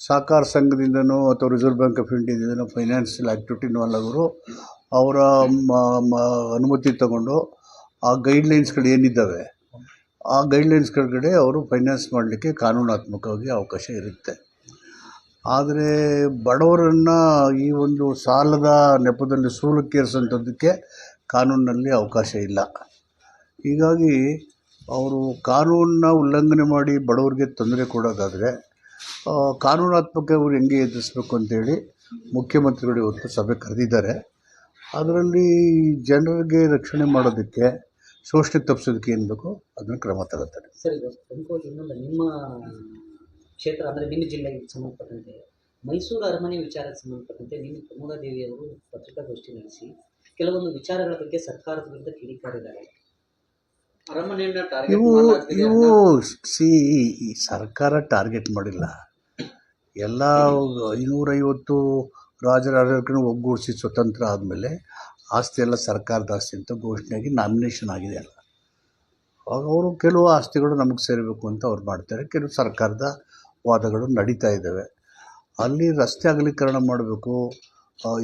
ಸಹಕಾರ ಸಂಘದಿಂದನೋ ಅಥವಾ ರಿಸರ್ವ್ ಬ್ಯಾಂಕ್ ಆಫ್ ಇಂಡಿಯಾದಿಂದನೋ ಫೈನಾನ್ಷಿಯಲ್ ಆ್ಯಕ್ಟಿವಿಟಿ ಇನ್ವಾಲ್ವ್ ಆಗೋರು ಅವರ ಅನುಮತಿ ತಗೊಂಡು ಆ ಗೈಡ್ಲೈನ್ಸ್ಗಳು ಏನಿದ್ದಾವೆ, ಆ ಗೈಡ್ಲೈನ್ಸ್ ಕೆಳಗಡೆ ಅವರು ಫೈನಾನ್ಸ್ ಮಾಡಲಿಕ್ಕೆ ಕಾನೂನಾತ್ಮಕವಾಗಿ ಅವಕಾಶ ಇರುತ್ತೆ. ಆದರೆ ಬಡವರನ್ನು ಈ ಒಂದು ಸಾಲದ ನೆಪದಲ್ಲಿ ಸೂಲಕ್ಕೇರಿಸೋಂಥದ್ದಕ್ಕೆ ಕಾನೂನಿನಲ್ಲಿ ಅವಕಾಶ ಇಲ್ಲ. ಹೀಗಾಗಿ ಅವರು ಕಾನೂನನ್ನ ಉಲ್ಲಂಘನೆ ಮಾಡಿ ಬಡವರಿಗೆ ತೊಂದರೆ ಕೊಡೋದಾದರೆ ಕಾನೂನಾತ್ಮಕ ಅವರು ಹೆಂಗೆ ಎದುರಿಸ್ಬೇಕು ಅಂತೇಳಿ ಮುಖ್ಯಮಂತ್ರಿಗಳು ಇವತ್ತು ಸಭೆ ಕರೆದಿದ್ದಾರೆ. ಅದರಲ್ಲಿ ಜನರಿಗೆ ರಕ್ಷಣೆ ಮಾಡೋದಕ್ಕೆ ಶೋಷಣೆ ತಪ್ಪಿಸೋದಕ್ಕೆ ಏನು ಬೇಕೋ ಅದನ್ನು ಕ್ರಮ ತಗೋತಾರೆ. ಸರ್ ಇನ್ನೊಂದು ನಿಮ್ಮ ಕ್ಷೇತ್ರ ಅಂದರೆ ನಿಮ್ಮ ಜಿಲ್ಲೆಗೆ ಸಂಬಂಧಪಟ್ಟಂತೆ, ಮೈಸೂರು ಅರಮನೆ ವಿಚಾರಕ್ಕೆ ಸಂಬಂಧಪಟ್ಟಂತೆ ನಿನ್ನೆ ಪ್ರಮೋದಾದೇವಿ ಅವರು ಪತ್ರಿಕಾಗೋಷ್ಠಿ ನಡೆಸಿ, ಕೆಲವೊಂದು ವಿಚಾರಗಳ ಬಗ್ಗೆ ಸರ್ಕಾರದ ವಿರುದ್ಧ ಕಿಡಿಕಾರಿದ್ದಾರೆ. ಇವು ಇವು ಸಿ ಈ ಸರ್ಕಾರ ಟಾರ್ಗೆಟ್ ಮಾಡಿಲ್ಲ. ಎಲ್ಲ ಐನೂರೈವತ್ತು ರಾಜರ ಒಗ್ಗೂಡಿಸಿ ಸ್ವತಂತ್ರ ಆದಮೇಲೆ ಆಸ್ತಿ ಎಲ್ಲ ಸರ್ಕಾರದ ಆಸ್ತಿ ಅಂತ ಘೋಷಣೆಯಾಗಿ ನಾಮಿನೇಷನ್ ಆಗಿದೆ ಅಲ್ಲ. ಅವಾಗ ಅವರು ಕೆಲವು ಆಸ್ತಿಗಳು ನಮಗೆ ಸೇರಬೇಕು ಅಂತ ಅವ್ರು ಮಾಡ್ತಾರೆ. ಕೆಲವು ಸರ್ಕಾರದ ವಾದಗಳು ನಡೀತಾ ಇದ್ದಾವೆ. ಅಲ್ಲಿ ರಸ್ತೆ ಅಗಲೀಕರಣ ಮಾಡಬೇಕು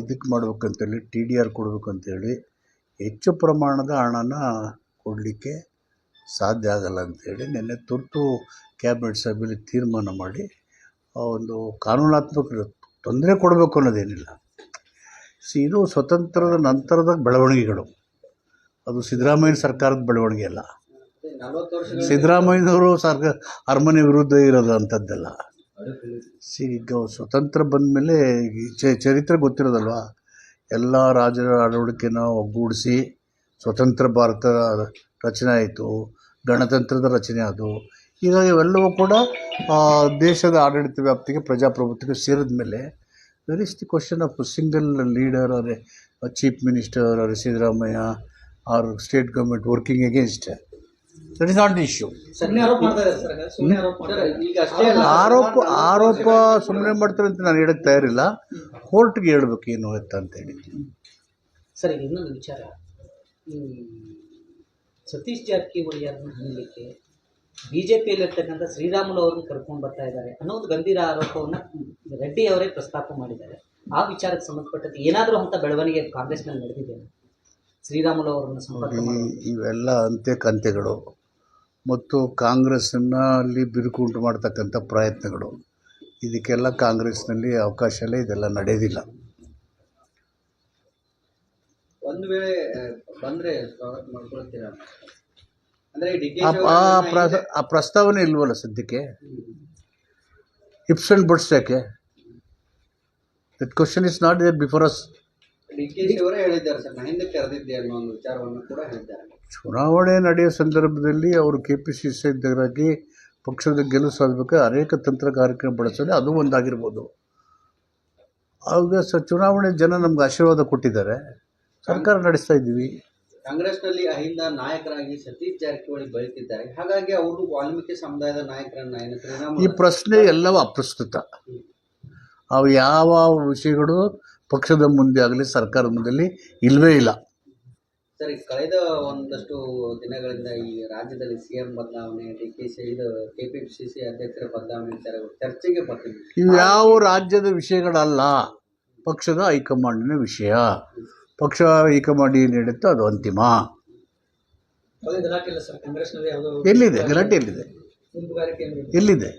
ಇದಕ್ಕೆ ಮಾಡಬೇಕಂತೇಳಿ ಟಿ ಡಿ ಆರ್ ಕೊಡಬೇಕು ಅಂತೇಳಿ ಹೆಚ್ಚು ಪ್ರಮಾಣದ ಹಣನ ಕೊಡಲಿಕ್ಕೆ ಸಾಧ್ಯ ಆಗಲ್ಲ ಅಂತೇಳಿ ನಿನ್ನೆ ತುರ್ತು ಕ್ಯಾಬಿನೆಟ್ ಸಭೆಯಲ್ಲಿ ತೀರ್ಮಾನ ಮಾಡಿ ಆ ಒಂದು ಕಾನೂನಾತ್ಮಕ ತೊಂದರೆ ಕೊಡಬೇಕು ಅನ್ನೋದೇನಿಲ್ಲ. ಸಿ, ಇದು ಸ್ವತಂತ್ರದ ನಂತರದ ಬೆಳವಣಿಗೆಗಳು. ಅದು ಸಿದ್ದರಾಮಯ್ಯ ಸರ್ಕಾರದ ಬೆಳವಣಿಗೆ ಅಲ್ಲ. ಸಿದ್ದರಾಮಯ್ಯನವರು ಸರ್ಕಾರ ಅರಮನೆ ವಿರುದ್ಧ ಇರೋದು ಅಂಥದ್ದಲ್ಲ ಸಿ, ಈಗ ಸ್ವತಂತ್ರ ಬಂದ ಮೇಲೆ ಚರಿತ್ರೆ ಗೊತ್ತಿರೋದಲ್ವಾ? ಎಲ್ಲ ರಾಜರ ಅಳವಡಿಕೆನ ಒಗ್ಗೂಡಿಸಿ ಸ್ವತಂತ್ರ ಭಾರತ ರಚನೆ ಆಯಿತು ಗಣತಂತ್ರದ ರಚನೆ ಅದು ಹೀಗಾಗಿ ಇವೆಲ್ಲವೂ ಕೂಡ ಆ, ದೇಶದ ಆಡಳಿತ ವ್ಯಾಪ್ತಿಗೆ ಪ್ರಜಾಪ್ರಭುತ್ವಕ್ಕೆ ಸೇರಿದ ಮೇಲೆ where is the question of single leader ಅವರ ಚೀಫ್ ಮಿನಿಸ್ಟರ್ ಅವರ Siddaramaiah are state government working against that is not the issue ಸುಮ್ಮನೆ ಆರೋಪ ಆರೋಪ ಸುಮ್ಮನೆ ಮಾಡ್ತಾರೆ ಅಂತ ನಾನು ಹೇಳಕ್ಕೆ ತಯಾರಿಲ್ಲ. ಕೋರ್ಟ್ಗೆ ಹೇಳ್ಬೇಕು ಏನು ಅಂತ ಹೇಳಿ. ಸರ್ ಇನ್ನೊಂದು ವಿಚಾರ. ಸತೀಶ್ ಜಾರಕಿಹೊಳಿ ಅವರನ್ನು ಬಿ ಜೆ ಪಿಯಲ್ಲಿರ್ತಕ್ಕಂಥ ಶ್ರೀರಾಮುಲು ಅವ್ರನ್ನ ಕರ್ಕೊಂಡು ಬರ್ತಾ ಇದ್ದಾರೆ ಅನ್ನೋ ಒಂದು ಗಂಭೀರ ಆರೋಪವನ್ನು ರೆಡ್ಡಿ ಅವರೇ ಪ್ರಸ್ತಾಪ ಮಾಡಿದ್ದಾರೆ. ಆ ವಿಚಾರಕ್ಕೆ ಸಂಬಂಧಪಟ್ಟಂತೆ ಏನಾದರೂ ಅಂತ ಬೆಳವಣಿಗೆ ಕಾಂಗ್ರೆಸ್ನಲ್ಲಿ ನಡೆದಿದೆ ಶ್ರೀರಾಮುಲು ಅವರನ್ನು ಸಂಪರ್ಕ ಇವೆಲ್ಲ ಅಂತ್ಯ ಕಂತೆಗಳು ಮತ್ತು ಕಾಂಗ್ರೆಸ್ಸನ್ನು ಅಲ್ಲಿ ಬಿರುಕು ಉಂಟು ಮಾಡ್ತಕ್ಕಂಥ ಪ್ರಯತ್ನಗಳು. ಇದಕ್ಕೆಲ್ಲ ಕಾಂಗ್ರೆಸ್ನಲ್ಲಿ ಅವಕಾಶ ಇಲ್ಲ ಇದೆಲ್ಲ ನಡೆಯೋದಿಲ್ಲ ಒಂದು ವೇಳೆ ಆ, ಬಂದ್ರೆ ಸ್ವಾಗತ ಮಾಡ್ಕೊಳ್ತೀರಾ? ಅಂದ್ರೆ ಆ ಆ ಪ್ರ- ಆ ಪ್ರಸ್ತಾವನೆ ಇಲ್ವಲ್ಲ ಸದ್ಯಕ್ಕೆ? ಹಿಪ್ಸ್ ಅಂಡ್ ಬಟ್ಸ್ ಯಾಕೆ that question is not there before us D K she ಅವರೇ ಹೇಳಿದ್ದಾರೆ ಸರ್ ನಾನು ಹಿಂದೆ ಕರೆದಿದ್ದೆ ಅನ್ನೋ ಒಂದು ವಿಚಾರವನ್ನು ಕೂಡ ಹೇಳಿದ್ದಾರೆ. ಚುನಾವಣೆ ನಡೆಯೋ ಸಂದರ್ಭದಲ್ಲಿ ಅವರು ಕೆ ಪಿ ಸಿ ಸಿ ಅಧ್ಯಕ್ಷರಾಗಿ ಪಕ್ಷದ ಗೆಲುವು ಸಾಧಬೇಕು ಅನೇಕ ತಂತ್ರ ಕಾರ್ಯಕ್ರಮ ಬಳಸೋದು ಅದು ಒಂದಾಗಿರ್ಬೋದು. ಆಗ ಸ ಚುನಾವಣೆ ಜನ ನಮ್ಗೆ ಆಶೀರ್ವಾದ ಕೊಟ್ಟಿದ್ದಾರೆ. ಸರ್ಕಾರ ನಡೆಸ್ತಾ ಇದ್ದೀವಿ. ಕಾಂಗ್ರೆಸ್ನಲ್ಲಿ ಅಹಿಂದ ನಾಯಕರಾಗಿ ಸತೀಶ್ ಜಾರಕಿಹೊಳಿ ಬರೀತಿದ್ದಾರೆ ಹಾಗಾಗಿ ಅವರು ವಾಲ್ಮೀಕಿ ಸಮುದಾಯದ ನಾಯಕರನ್ನ ಈ ಪ್ರಶ್ನೆ ಎಲ್ಲವೂ ಅಪ್ರಸ್ತುತ. ಅವು ಯಾವ ವಿಷಯಗಳು ಪಕ್ಷದ ಮುಂದೆ ಆಗಲಿ ಸರ್ಕಾರದ ಮುಂದೆ ಇಲ್ಲವೇ ಇಲ್ಲ. ಸರಿ ಕಳೆದ ಒಂದಷ್ಟು ದಿನಗಳಿಂದ ಈ ರಾಜ್ಯದಲ್ಲಿ ಸಿ ಎಂ ಬದಲಾವಣೆ ಡಿ ಕೆ ಸಿ ಇದು ಕೆ ಪಿ ಸಿ ಸಿ ಅಧ್ಯಕ್ಷರ ಬದಲಾವಣೆ ವಿಚಾರಗಳು ಚರ್ಚೆಗೆ ಬರ್ತಿದೆ ಇವು ಯಾವ ರಾಜ್ಯದ ವಿಷಯಗಳಲ್ಲ ಪಕ್ಷದ ಹೈಕಮಾಂಡಿನ ವಿಷಯ. ಪಕ್ಷ ಹೈಕಮಾಂಡ್ ನೀಡುತ್ತೋ ಅದು ಅಂತಿಮ. ಎಲ್ಲಿದೆ? ಗಲಾಟೆ ಎಲ್ಲಿದೆ? ಎಲ್ಲಿದೆ